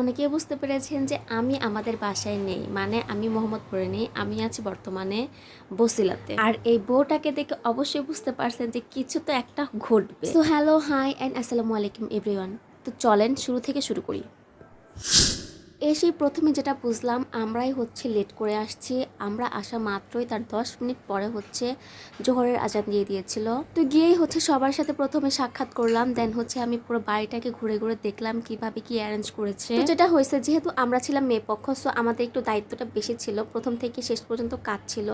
অনেকেই বুঝতে পেরেছেন যে আমি আমাদের বাসায় নেই। মানে আমি মোহাম্মদপুরে নেই, আমি আছি বর্তমানে বসিলাতে। আর এই বউটাকে দেখে অবশ্যই বুঝতে পারছেন যে কিছু তো একটা ঘটবে। তো হ্যালো হাই অ্যান্ড আসসালামু আলাইকুম এভরিওয়ান তো চলেন, শুরু থেকে শুরু করি। এসেই প্রথমে যেটা বুঝলাম, আমরাই হচ্ছে লেট করে আসছি। আমরা আসা মাত্রই তার দশ মিনিট পরে হচ্ছে জোহরের আজান দিয়ে দিয়েছিল। তো গিয়েই হচ্ছে সবার সাথে প্রথমে সাক্ষাৎ করলাম দেন হচ্ছে আমি পুরো বাড়িটাকে ঘুরে ঘুরে দেখলাম কীভাবে কি অ্যারেঞ্জ করেছে। যেটা হয়েছে, যেহেতু আমরা ছিলাম মেয়ে পক্ষ সো আমাদের একটু দায়িত্বটা বেশি ছিল। প্রথম থেকে শেষ পর্যন্ত কাজ ছিল।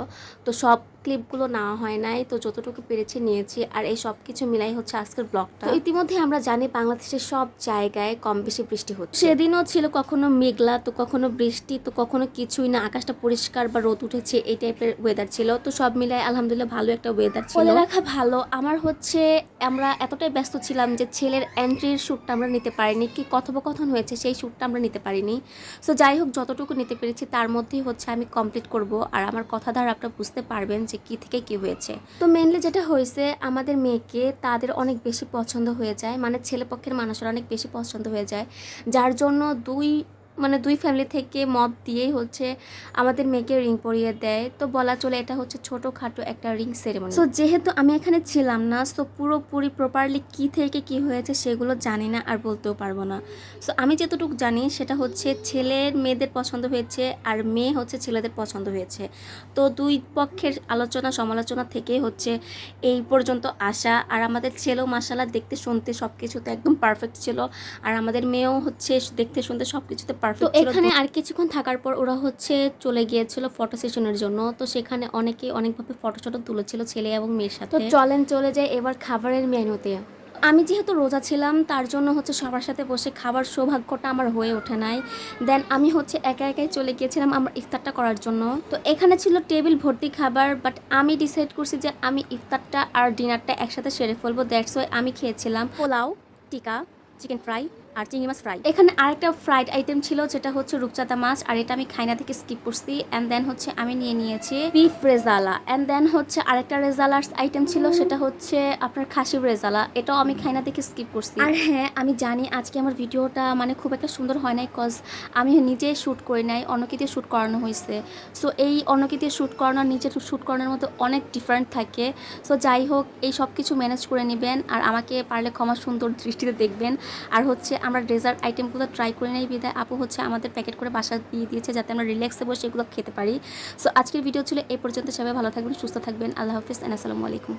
তো সব ক্লিপগুলো নেওয়া হয় নাই তো যতটুকু পেরেছি নিয়েছি। আর এই সব কিছু মিলাই হচ্ছে আজকের ব্লগটা তো ইতিমধ্যে আমরা জানি বাংলাদেশের সব জায়গায় কম বেশি বৃষ্টি হচ্ছে। সেদিনও ছিল কখনো মেঘলা তো কখনো বৃষ্টি তো কখনো কিছুই না। আকাশটা পরিষ্কার বা রোদ উঠেছে এই টাইপের ওয়েদার ছিল। তো সব মিলাই আলহামদুলিল্লাহ ভালো একটা ওয়েদার ছিল। রাখা ভালো আমার হচ্ছে আমরা এতটাই ব্যস্ত ছিলাম যে ছেলের এন্ট্রির শ্যুটটা আমরা নিতে পারিনি কি কথোপকথন হয়েছে সেই শ্যুটটা আমরা নিতে পারিনি। সো যাই হোক যতটুকু নিতে পেরেছি তার মধ্যেই হচ্ছে আমি কমপ্লিট করব। আর আমার কথা দ্বারা আপনারা বুঝতে পারবেন যে কি থেকে কি হয়েছে? তো মেনলি যেটা হয়েছে, আমাদের মেয়েকে তাদের অনেক বেশি পছন্দ হয়ে যায় মানে ছেলে পক্ষের মানুষের অনেক বেশি পছন্দ হয়ে যায়, যার জন্য দুই মানে দুই ফ্যামিলি থেকে মত দিয়েই হচ্ছে আমাদের মেয়েকে রিং পরিয়ে দেয়। তো বলা চলে এটা হচ্ছে ছোটোখাটো একটা রিং সেরেমনি সো যেহেতু আমি এখানে ছিলাম না সো পুরোপুরি প্রপারলি কি থেকে কি হয়েছে সেগুলো জানি না আর বলতেও পারব না। সো আমি যতটুকু জানি সেটা হচ্ছে ছেলের মেয়েদের পছন্দ হয়েছে আর মেয়ে হচ্ছে ছেলেদের পছন্দ হয়েছে। তো দুই পক্ষের আলোচনা সমালোচনা থেকে হচ্ছে এই পর্যন্ত আসা। আর আমাদের ছেলেও মাসালা দেখতে শুনতে সব কিছুতে একদম পারফেক্ট ছিল। আর আমাদের মেয়েও হচ্ছে দেখতে শুনতে সব কিছুতে তো এখানে আর কিছুক্ষণ থাকার পর ওরা হচ্ছে চলে গিয়েছিল ফটো সেশনের জন্য। তো সেখানে অনেকে অনেকভাবে ফটো শটো তুলেছিল ছেলে এবং মেয়ের সাথে। তো চলেন চলে যায় এবার খাবারের মেনুতে। আমি যেহেতু রোজা ছিলাম তার জন্য হচ্ছে সবার সাথে বসে খাবার সৌভাগ্যটা আমার হয়ে ওঠে নাই। দেন আমি হচ্ছে একা একাই চলে গিয়েছিলাম আমার ইফতারটা করার জন্য। তো এখানে ছিল টেবিল ভর্তি খাবার বাট আমি ডিসাইড করছি যে আমি ইফতারটা আর ডিনারটা একসাথে সেরে ফেলব। দ্যাটস ওয়াই আমি খেয়েছিলাম পোলাও টিকা চিকেন ফ্রাই আর চিংড়ি মাছ ফ্রাই এখানে আরেকটা ফ্রাইড আইটেম ছিল, যেটা হচ্ছে রূপচাঁদা মাছ, আর এটা আমি খাইনা থেকে স্কিপ করছি। অ্যান্ড দেন হচ্ছে আমি নিয়ে নিয়েছি বিফ রেজালা অ্যান্ড দেন হচ্ছে আরেকটা রেজালার আইটেম ছিল, সেটা হচ্ছে আপনার খাসি রেজালা এটাও আমি খাইনা থেকে স্কিপ করছি। আর হ্যাঁ আমি জানি আজকে আমার ভিডিওটা মানে খুব একটা সুন্দর হয় নাই কজ আমি নিজে শ্যুট করি নাই অন্যকে দিয়ে শ্যুট করানো হয়েছে সো এই অন্যকে দিয়ে শ্যুট করানো নিজের শ্যুট করানোর মধ্যে অনেক ডিফারেন্ট থাকে। সো যাই হোক, এই সব কিছু ম্যানেজ করে নেবেন, আর আমাকে পারলে ক্ষমা সুন্দর দৃষ্টিতে দেখবেন। আর হচ্ছে আমরা ডেজার্ট আইটেমগুলো ট্রাই করে নেই, বিদায়। আপু হচ্ছে আমাদের প্যাকেট করে বাসা দিয়ে দিয়েছে যাতে আমরা রিল্যাক্সে বসে এগুলো খেতে পারি। সো আজকের ভিডিও ছিল এ পর্যন্ত সবাই ভালো থাকবেন, সুস্থ থাকবেন। আল্লাহ হাফিজ আসসালামু আলাইকুম।